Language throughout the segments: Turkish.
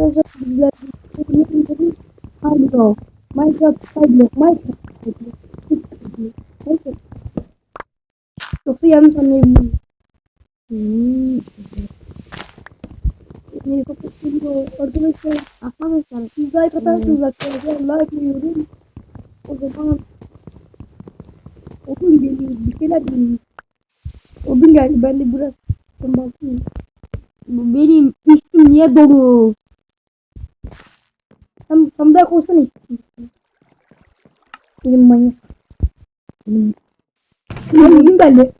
Arkadaşlar bizler Skyblock, Minecraft Skyblock, Minecraft Skyblock, Minecraft Yoksa yanlış anlayabilirim. Hmm. Beni kapatıyor. Arkadaşlar, arkadaşlar siz like atarsınız arkadaşlar. Like veriyorum. O zaman odun geliyor. Bir şeyler geliyor. Odun geldi. Ben de biraz bakayım. Benim üstüm niye dolu? Sen sandığa koysana işte. Benim manyak. Benim. Benim bugün belli.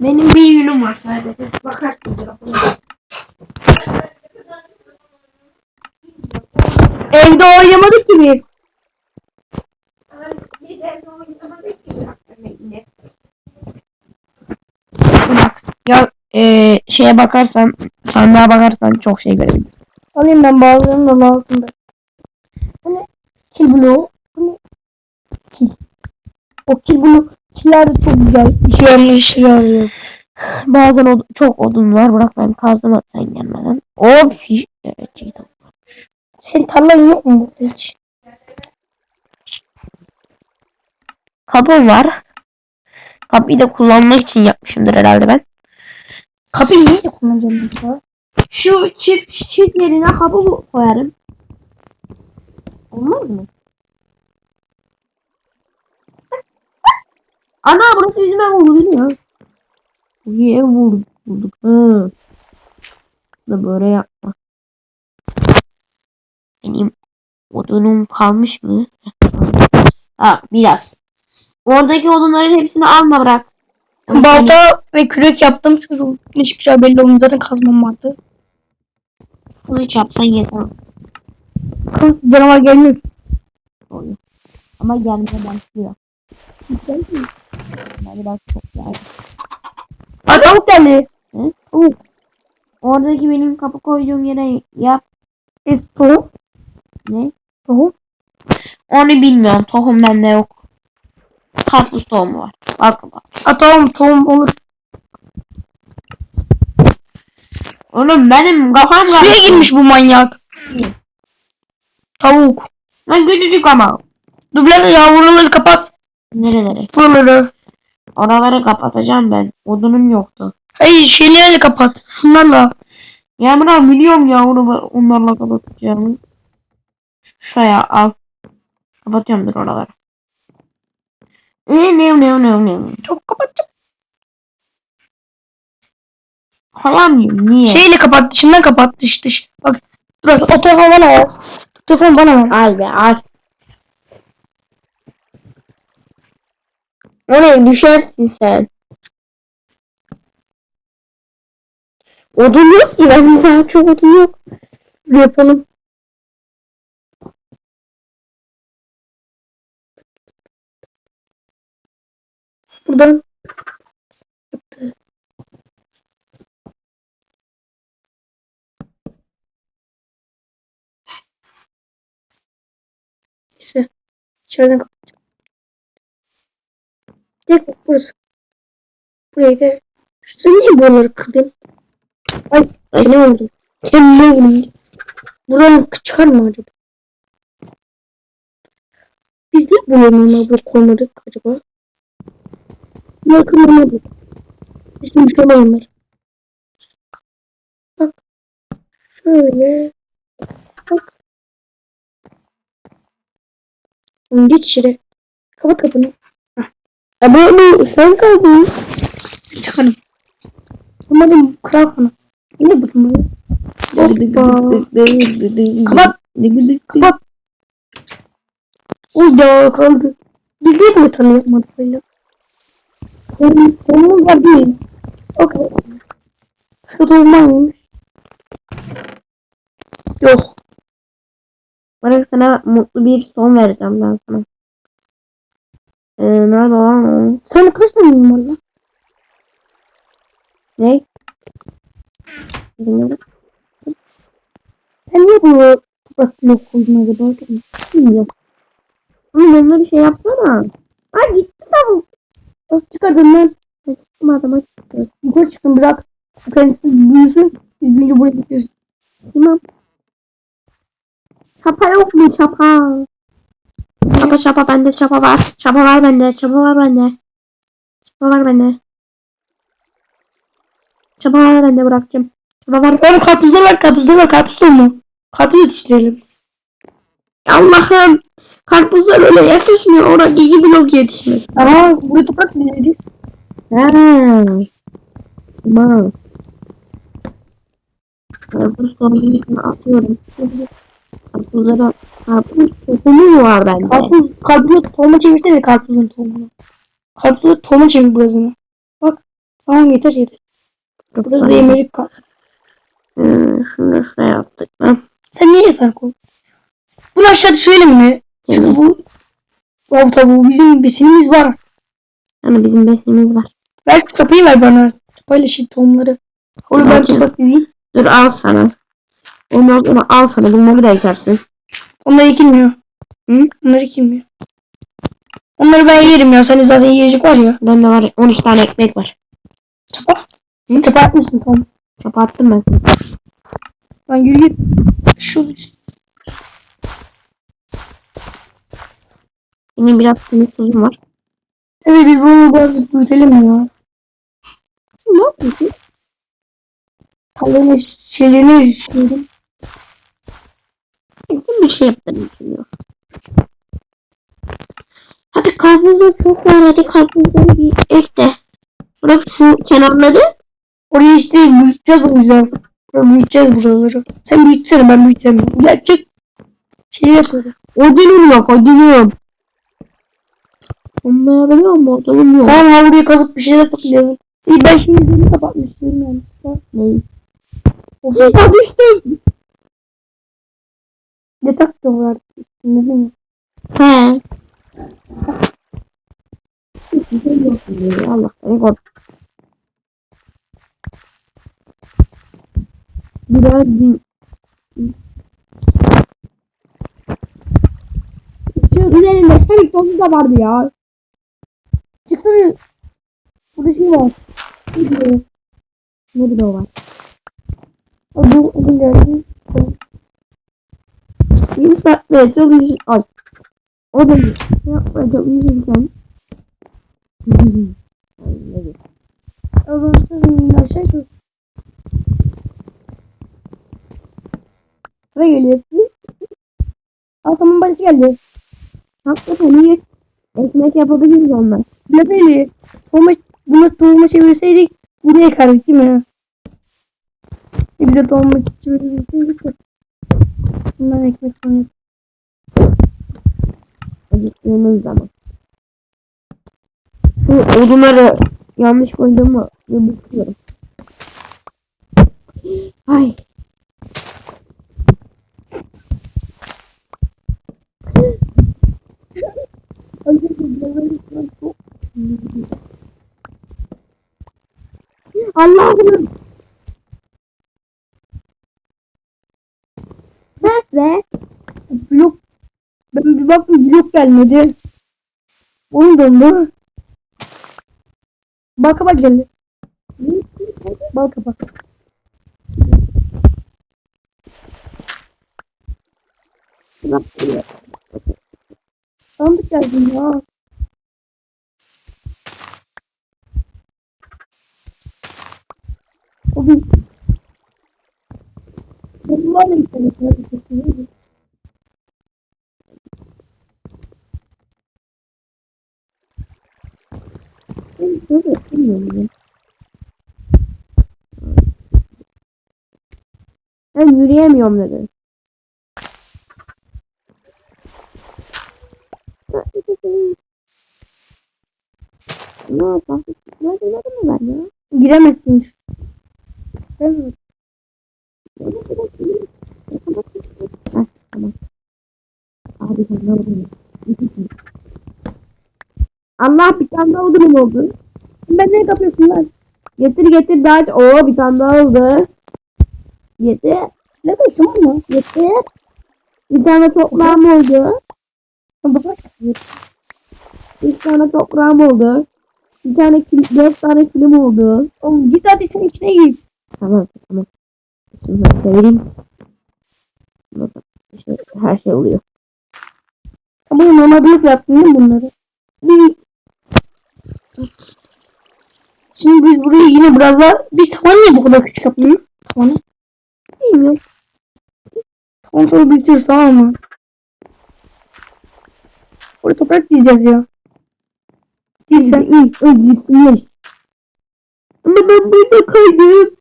Benim bir yünüm var sadece. Bakarsın telefona. Evde oynamadık ki biz. Ya e, şeye bakarsan, sandığa bakarsan çok şey görebilirsin. Alayım ben bazılarını da lazım da. Bu ne? Kill bloğu. Bu ne? Kill. O kill bloğu. Killer de çok güzel. İşe yarıyor, işe yarıyor. Bazen od- çok odun var. Bırak ben kazdım sen gelmeden. Hop. Evet, iyi tamam. Senin tarlan yok mu burada hiç? Kapım var. Kapıyı da kullanmak için yapmışımdır herhalde ben. Kapıyı niye de kullanacağım mesela? Şu çift çift yerine kapı bu- koyarım. Olmaz mı? Ana burası bizim ev oldu biliyor. İyi ev bulduk. bulduk. Hı. Da böyle yapma. Benim odunum kalmış mı? Ha biraz. Oradaki odunların hepsini alma bırak. Balta ve kürek yaptım çünkü güneş güzel belli olmuyor. Zaten kazmam vardı. Kılıç yapsan yeter. Kız canavar gelmiyor. Oluyor. Ama gelmeye başlıyor. Gelmiyor. Ama biraz çok geldi. Tavuk geldi. Hı? Uh. Oradaki benim kapı koyduğum yere yap. E, tohum. Ne? Tohum. Onu bilmiyorum. Tohum bende yok. Karpuz tohumu var. Bak bak. Aa, tamam tohum olur. Oğlum benim kafam Suya karıştı. girmiş bu manyak. Tavuk. Lan küçücük ama. Dublajı yavruları kapat. Nereleri? Buraları. Oraları kapatacağım ben. Odunum yoktu. Hayır şeylerle kapat. Şunlarla. Ya buna biliyorum ya onu onlarla kapatacağım. Şuraya al. Kapatıyorum dur oraları. Ne ne ne ne ne. Çok kapatacağım. Koyamıyorum niye? Şeyle kapat. Dışından kapat. Dış dış. Bak. Burası. O telefon bana ver. Telefon bana ver. Al be al. Oraya düşersin sen. Odun yok ki ben daha çok odun yok. Yapalım. Buradan. Neyse. İçeriden kapatacağım. Tek burası. Burayı da. Şu niye buraları kırdın? Ay, ay ne oldu? Kendime vurdum. Buranın çıkar mı acaba? Biz niye buranın böyle koymadık acaba? Bunlar kırmamadık. Bizim şu olanlar. Bak. Şöyle. Bak. Oğlum geç içeri. Kapat kapını. Ya böyle sen kaldın. Çıkarım. Umarım kral sana. Yine bakın. Hoppa. Kapat. Kapat. Uy ya kaldı. Biz niye böyle tanı yapmadık böyle? Var değil. Okey. Şu dolmaymış. Yok. Bırak sana mutlu bir son vereceğim ben sana. Ee, nerede lan o? Sen kaç tane var lan? Ne? Sen niye bunu toprak blok koydun acaba? Bilmiyorum. Oğlum onları şey yapsana. Ay gitti tavuk. Nasıl çıkardın lan? Çıktım adama çıktı. Yukarı çıktım bırak. Kendisi büyüsün. Biz büyüyünce buraya gidiyoruz. Tamam. Çapa yok mu çapa? Çapa çapa bende çapa var. Çapa var bende. Çapa var bende. Çapa var bende. Çapa var bende bırakacağım. Çapa var. Oğlum karpuzlar var karpuzlar var karpuz mu? Karpuz yetiştirelim. Allah'ım. Karpuzlar öyle yetişmiyor. Orada iki blok yetişmez. Ama burada toprak dizeceğiz. Ha. Tamam. Karpuz tohumunu atıyorum. Karpuzlara karpuz tohumu mu var bende? Karpuz, karpuz tohuma çevirsene karpuzun tohumunu. Karpuzun tohuma çevir burasını. Bak. Tamam yeter yeter. Burası da yemelik kalsın. Hmm, şunu şuraya attık. Ha. Sen niye yeter koy? Bunu aşağı düşürelim mi? Çünkü bu Av tavuğu bizim besinimiz var. yani bizim besinimiz var. Belki kapıyı ver bana. Topayla şey tohumları. Orada ben toprak dizeyim. Dur al sana. Ondan sonra al sana. Bunları da ekersin. Onlar ekilmiyor. Hı? Onlar ekilmiyor. Onları ben yerim ya. Senin zaten yiyecek var ya. Bende var ya, 12 tane ekmek var. Çapa. Hı? Çapa atmışsın tamam. Çapa attım ben sana. Ben yürü git. Şu Benim biraz tuzum var. Evet biz bunu biraz büyütelim ya. Ne yapıyorsun? Tavuğun şeylerini düşünüyorum. Kesin bir şey yaptığını düşünüyor. Hadi karpuzlar çok var. Hadi karpuzları bir ek de. Bırak şu kenarları. Orayı işte büyüteceğiz o yüzden. Büyüteceğiz buraları. Sen büyütsene ben büyütemiyorum. Gerçek şey yapıyorum. Odunum yok odunum. Anlayabiliyor musun? Yok. Tamam ha buraya kazıp bir şeyler toplayalım. İyi ben şimdi üzerini kapatmıştım yani. Neyi? Ya düştüm. ne taktım var üstünde değil mi? He. Hiçbir şey yok. şimdi. Allah seni korusun. Biraz bir Şu üzerinde çelik tozu da vardı ya. Çıksana. Burada şey var. Ne diyor? ne bir de o var. Bu geldi. Bir saatte çalışır. Ay. O da bir. Yapmaya çalışırken. Zaman sizin aşağı yukarı. Buraya geliyor. Tamam balisi geldi. Hakikaten iyi. Ekmek yapabiliriz ondan. Bilefeli. Tohuma, bunu tohuma çevirseydik buraya yakardık değil mi? E bize tohuma çevirseydik. Bundan ekmek yap- Acıktığımız zaman. Şu odunları yanlış koyduğumu bir bakıyorum. Ay. Allah'ım. Nerede? Blok. Ben bir baktım blok gelmedi. Oyun dondu. Bak bak geldi. Bak bak. Sandık geldi ya. O bir benim var ya internet mi? Ben şöyle yapamıyorum ya. Ben yürüyemiyorum dedi. Ne yapalım? Nerede nerede mi ben ya? Giremezsin. Evet. Heh, tamam. Abi sen ne oldu? Allah bir tane daha odunum oldu. Ben ne yapıyorsun lan? Getir getir daha aç. Oo bir tane daha oldu. Getir. Ne tamam mı? Getir. Bir tane toprağım oldu. Bak. Bir tane toprağım oldu. Bir tane kil, dört tane kilim oldu. Oğlum git hadi sen içine git. Tamam tamam. Şimdi ben çevireyim. Bak, işte her şey oluyor. Ama normal blok yaptın değil mi bunları? Bir... Şimdi biz burayı yine biraz daha... Biz tavan niye bu kadar küçük yaptık? Tavanı. Bilmiyorum. Tavan sonra büyütürüz tamam mı? Oraya toprak diyeceğiz ya. Biz sen iyi. Acıkmış. Ama ben burada kaydım.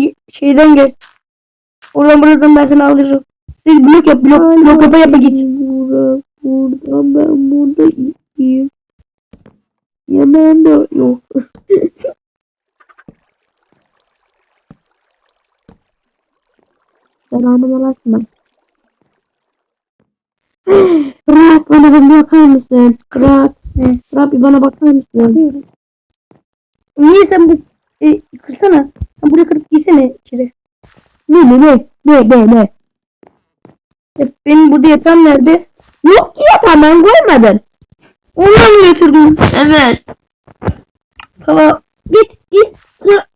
Y- şeyden gel. Oradan buradan ben seni alırım. Siz blok yap blok. Blok yapa yapa git. Burada, burada ben burada iyiyim. Yemeğim de yok. Selamun aleyküm. Rahat bana bir bakar mısın? Rahat. Ne? Rahat bir bana bakar mısın? Niye sen bu e, kırsana. Sen buraya kırıp giysene içeri. Ne ne ne? Ne ne ne? Ya benim burada yatağım nerede? Yok ki yatağı ben koymadım. Ondan yatırdın? Evet. Sana Git git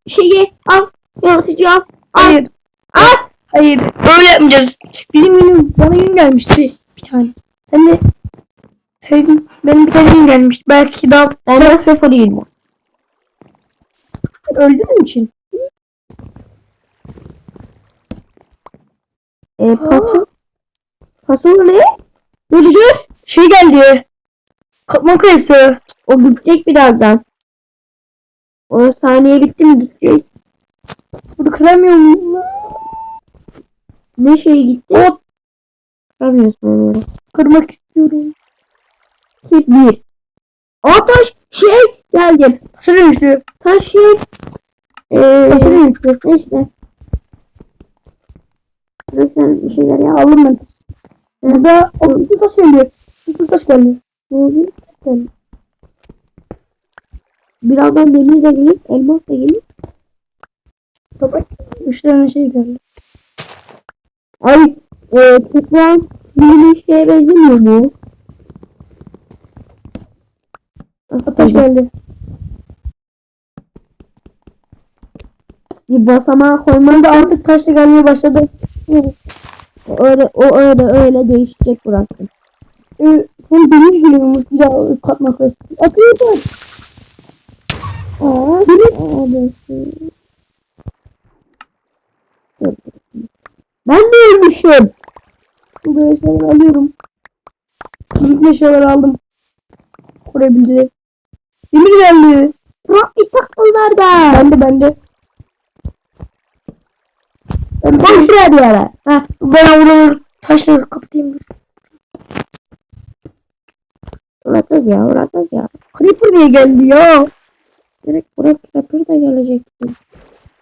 şeyi al. Yaratıcı al. Al. hayır. Al. Hayır. Öyle yapmayacağız. Benim yünüm bana yün gelmişti. Bir tane. Sen de senin, benim bir tane yün gelmişti. Belki daha Ben de sıfır değilim. öldüğün için. E, paso. Paso ne? Diyeceğiz? Şey geldi. Kapma kayısı. O gidecek birazdan. O saniye bitti mi gidecek? Bunu kıramıyor muyum? Ne şey gitti? Hop. Kıramıyorsun onu. Kırmak istiyorum. Tip bir. O taş şey geldi. Taşa dönüştü. Taş şey. Eee Taşa dönüştü. işte. Sen bir şeyler yap. Aldım ben. Burada o bir taş geldi. Bir taş geldi. Ne oldu? Sen- Birazdan demir de gelir, elmas da gelir. Toprak. Üç tane şey geldi. Ay, e, toprağın bir şeye benzemiyor mu? Taş geldi. Bir basamağa koyman Ben de artık taş da gelmeye başladı. o öyle, o öyle öyle değişecek bıraktım. Ee, Son demir geliyormuş bir daha katmak kayısı. Atıyor Aa, demir. Ben de ölmüşüm. Burada eşyaları alıyorum. Bütün eşyaları aldım. Koruyabildi. Demir geldi. Bırak bir tak bunlardan. Bende bende. Ben Boş ver yere. Heh, ben oraları taşları kapatayım. dur. Uğratacağız ya, uğratacağız ya. Creeper niye geldi ya? Direkt buraya Creeper da gelecekti.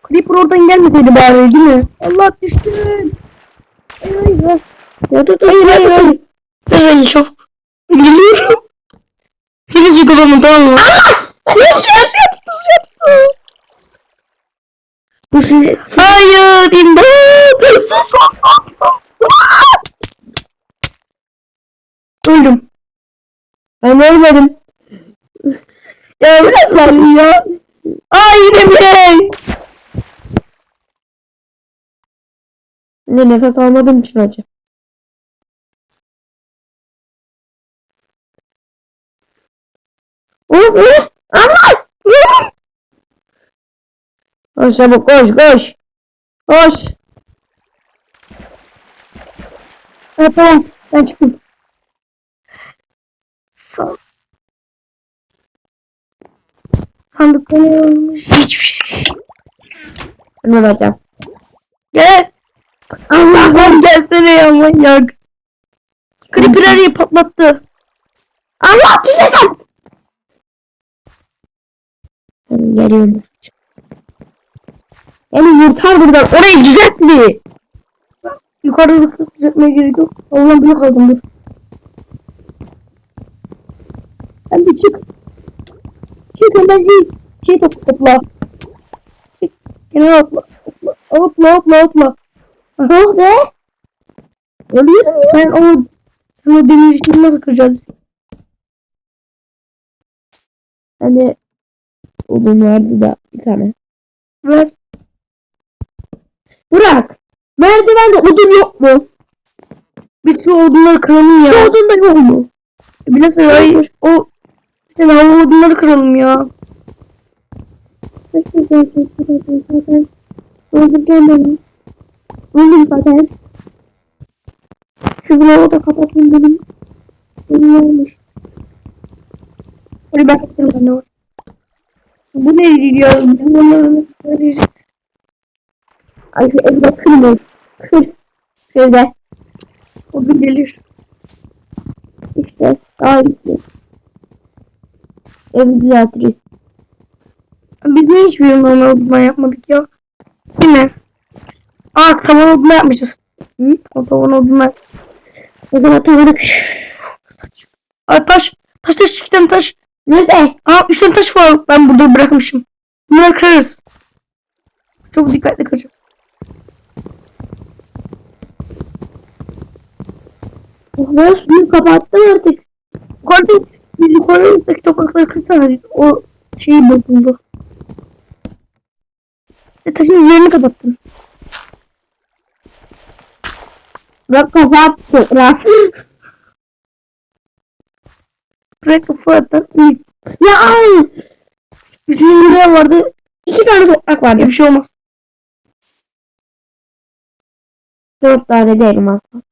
Creeper oradan gelmeseydi bari değil mi? Allah düştün. Hayır hayır. Ya dur dur. Hayır hayır hayır. Ben çok geliyorum. Seni çıkamam tamam mı? Yes yes yes yes şey- Hayır imdat. Sus. Öldüm. Ben ölmedim. Ya biraz var ya. Ay yine bir Ne nefes almadığım için acı. Oh, ama! Koş çabuk koş koş. Koş. Ha, tamam ben çıktım. Sa Sandıkta ne olmuş? Hiçbir şey. Ben olacağım. Gel. Allah'ım gelsene ya manyak. Creeper'ı patlattı. Allah düşeceğim. Ben geliyorum. Beni yırtar buradan. Orayı düzelt bir. Yukarıda düzeltmeye gerek yok. Allah'ım blok aldım dur. Sen bir çık. Çık hemen şey, şey top, topla. Çık. Kenara atla. Atla atla atla. Aha be. Ölüyorum ya. Ben o o demir işini nasıl kıracağız? Hani odun vardı da bir tane. Ver. Bırak. Merdivende odun yok mu? Biz şu odunları kıralım ya. Şu odun da yok mu? Biraz hayır. O işte hava odunları kıralım ya. Öldür gelmedim. Öldüm zaten. Şu bloğu da kapatayım dedim. Benim olmuş. Hadi ben kapatırım ne var. Bu ne diyor? Böyle Ay şu evde kırma. Kır. Şöyle. O bir gelir. İşte daha iyisi. Evi düzeltiriz. Biz niye hiçbir normal odundan yapmadık ya? Değil mi? Aa tavan odundan yapmışız. Hı? O tavan odundan. O zaman tavanı Aa taş. Taş taş tane taş. Nerede? Aa üç tane taş var. Ben burada bırakmışım. Bunları kırarız. Çok dikkatli kıracağım. Ben suyu kapattım artık. Yukarıda biz yukarıdaki toprakları kırsana. O şeyi bozuldu. E, taşın üzerini kapattım. Bırak kapattı. Bırak. Bırak kapattı. Ya ay. Bizim buraya vardı. İki tane toprak vardı. Bir şey olmaz. Dört tane de elmas var.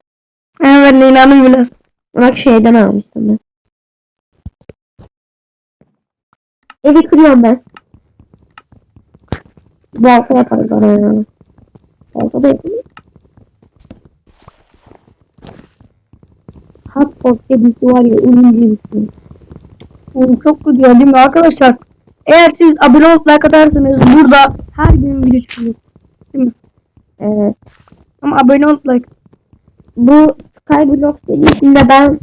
Evet ben inanın biraz. Bak şeyden almıştım ben. Evi kırıyorum ben. Bu alta yaparız oraya. Alta da yapayım. Hotbox kedisi var ya uyuyucu bir çok kötü ya değil mi arkadaşlar? Eğer siz abone olup like atarsanız burada her gün video çıkıyor. Evet. Ama abone olup like. Bu Skyblock serisinde ben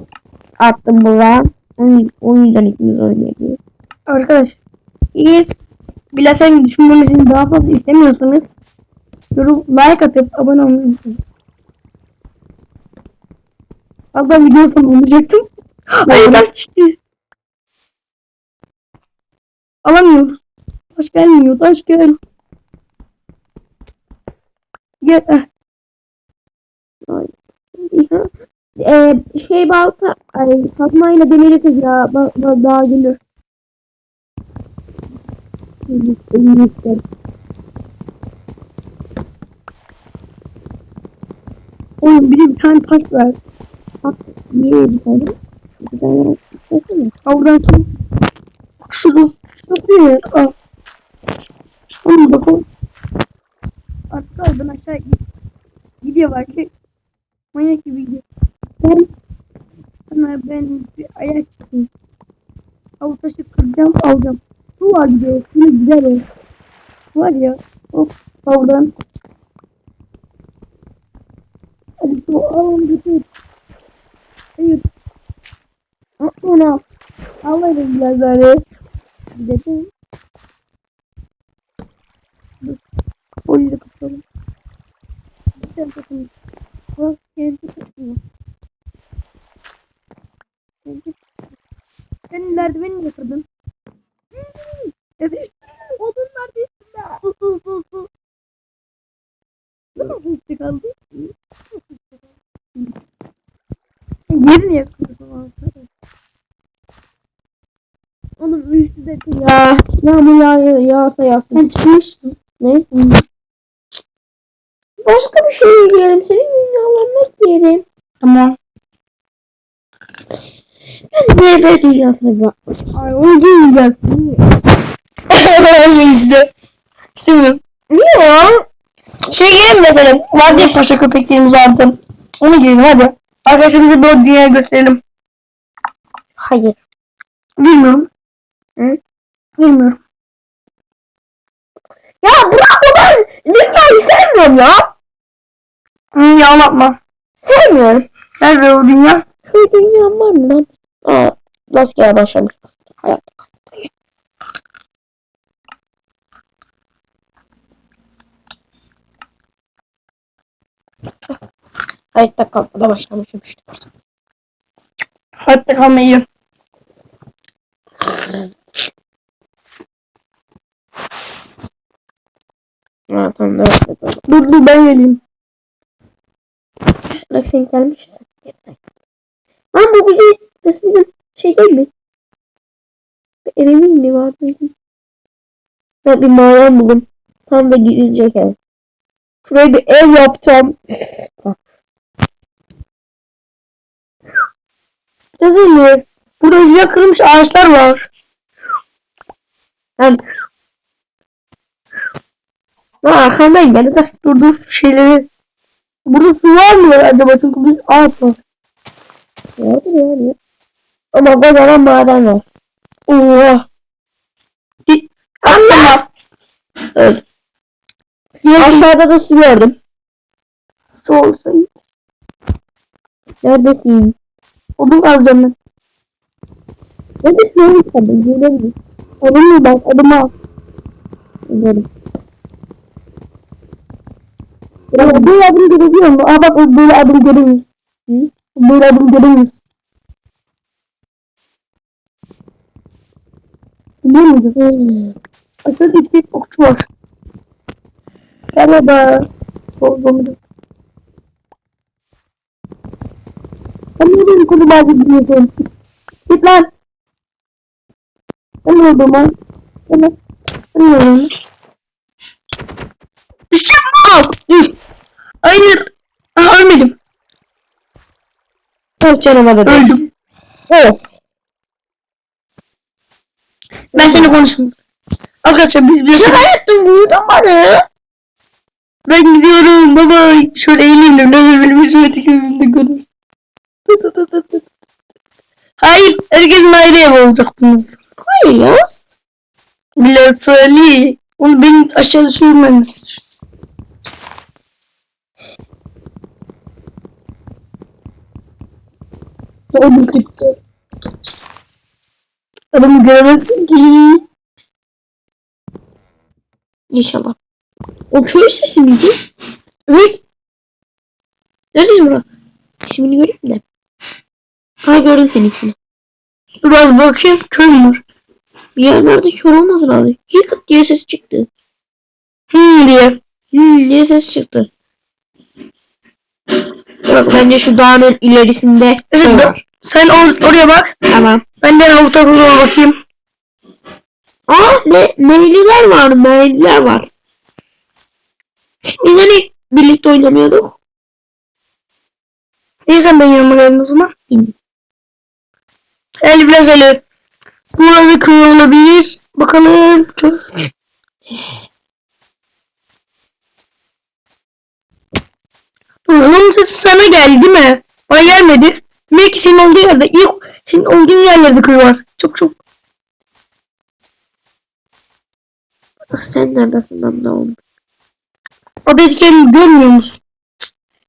attım buraya. O yüz- O yüzden ikimiz oynayabiliyoruz. Arkadaş eğer bilesen düşünmemizin daha fazla istemiyorsanız yorum like atıp abone olmayı unutmayın. Ben video sonu olacaktım. Ay taş çıktı. Alamıyoruz. Taş gelmiyor. Taş gel. Gel. eh. Ee, şey balta, ay kazmayla demiri kız ya, ba, ba, daha gelir. Oğlum bir bir tane taş ver. Niye bir tane? Bir tane. Oradan kim? Bak şurada. Yer. Al. Oğlum bakalım. Artık oradan aşağı git. Gidiyor bak. Manyak gibi gidiyor. Ben sana ben bir ayak çıkayım. Av taşı kıracağım alacağım. Su var gidiyor. Şunu gider o. Var ya. Hop. Oradan. Hadi su al onu götür. Hayır. Al onu al. Biraz öyle. Dedim. Dur. O yüzden kapatalım. Bir tane kapatalım. Bak geldi kapatalım. Geldi. Sen merdiveni mi kırdın? Evet. Odunlar düştü. Su su su su. Nasıl üstte kaldı? Yerini yakıyorsun arkadaş. Oğlum üstü de Ya, yağmur yağıyor, yağsa yağsın. Sen çıkmışsın. Ne? Başka bir şey yiyelim, senin dünyalarına yiyelim. Tamam. Ben de böyle dünyasına bak. Ay onu giymeyeceğiz. işte. İstemiyorum. Niye ya? Şey giyelim mesela. Vardı ya paşa köpeklerimiz vardı. Onu giyelim hadi. Arkadaşlarımıza böyle dünyayı gösterelim. Hayır. Bilmiyorum. Hı? Bilmiyorum. Ya bırak ben dünyayı sevmiyorum ya. Hı, ya anlatma. Sevmiyorum. Nerede o dünya? Şu dünya var mı lan? Aa, rastgele başlamış. Hayat. Hayatta kalmada başlamışım işte. Hayatta kalmayı. Ha tamam da hayatta kaldım. Dur dur ben geleyim. Bak sen gelmişsin. Lan bu güzel. Burası bizim şey değil mi? Evimin mi vardı? Ben bir mağaram buldum. Tam da gidilecek ev. Şuraya bir ev yapacağım. Güzel mi? Burada güzel kırılmış ağaçlar var. Ben... Lan arkandayım ben de. Dur dur şeyleri. Burada su var mı acaba? Çünkü biz ağaç var. Vardır ya diyor. Ama kocaman maden var. Oha. Allah! Evet. Aşağıda da su gördüm. Su olsa iyi. Neredesin? Odun kazacağım ben. Neredesin oğlum sen? Göremiyorum. Odun mu bak? Odun al. Görüyorum. Ya böyle adım görebiliyor musun? Aa bak böyle adım göremiyoruz. Böyle adım göremiyoruz. Biliyor? Hmm. Aşağıda iskelet okçu var. Merhaba. Oldum. Sen niye benim konu bazı biliyorsun? Git lan. Ben ne oldum lan? Ben ne? Ben oldum? Düşeceğim. Al. Düş. Hayır. Aa, ölmedim. Oh canıma da. Öldüm. Oh. Ben seni konuşmuyorum. Arkadaşlar biz bir Şaka yaptım buradan bana. Ben gidiyorum baba. Şöyle eğileyim de ne benim hizmeti köyümde görürüz. Hayır, herkesin ayrı ev olacak sonra. Hayır ya. Bilal Salih. Onu benim aşağıda sürmen. Odun gitti. Adamı göremezsin ki. İnşallah. O köy sesi miydi? Evet. Neredesin bura? İsmini göreyim de. Ha gördüm senin ismini. Biraz bakayım köy mü? Bir yerlerde kör olmasın abi. Yıkıt diye ses çıktı. Hmm diye. Hmm diye ses çıktı. Bence şu dağın ilerisinde Evet, köy da- var. Sen or- oraya bak. Tamam. Ben de doğru bakayım. Aa ne, meyliler var meyliler var. Biz hani birlikte oynamıyorduk. Niye sen benim yanıma geldin o zaman? El biraz bir köy olabilir. Bakalım. Ruhum sana geldi mi? Bana gelmedi. Belki senin olduğu yerde ilk senin olduğun yerlerde köy var. Çok çok. Sen neredesin ben de oldum. O dediklerimi görmüyor musun?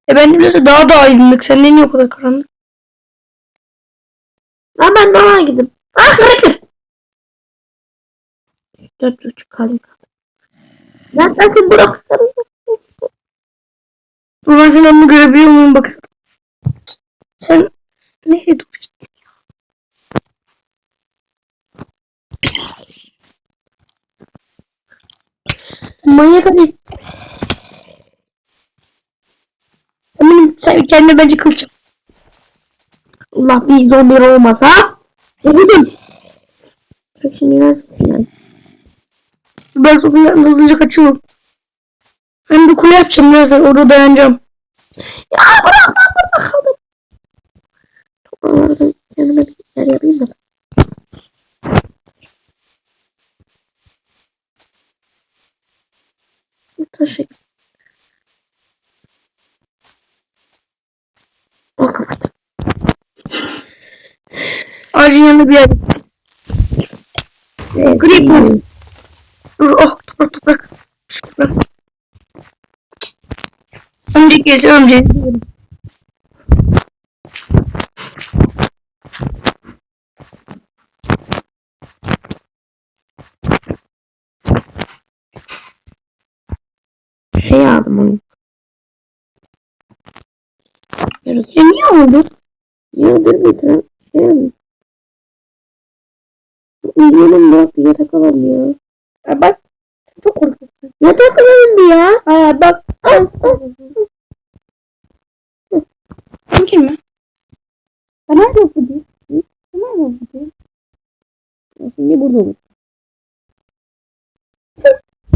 E ben de daha da aydınlık. Senden niye o kadar karanlık? Lan ben daha gidip. Ah creeper. Dört buçuk kalem kaldı. Neredesin bıraksana. Dur ben senin önünü görebiliyor muyum bak. Sen nereye dur gittin? Manyak adam. Sen benim sen kendine bence kılıç. yap. Allah bir zombi olmasa. Öldüm. Neredesin yani? Ben sonra hızlıca kaçıyorum. Ben bir kule yapacağım birazdan orada dayanacağım. Ya bırak ben burada kaldım. Topralarda kendime bir yer yapayım da. Bir taşı. O kapattım. Ağacın yanında bir yer. Creeper. Dur oh toprak toprak. Şu toprak. Ömrük gezi ömrük. Şey aldım onu. Yarısı. E niye oldu? Ya dur bir tane şey aldım. Uyuyalım bak yatak alalım ya. Bak. Çok korkuyorsun. Yatak alalım ya. Aa bak. Mümkün mü? Ömer yok bu değil. Ömer yok bu değil. Şimdi burada olur.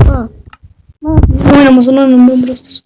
Ha. Ne yapayım? Oynamasın oynamasın burası.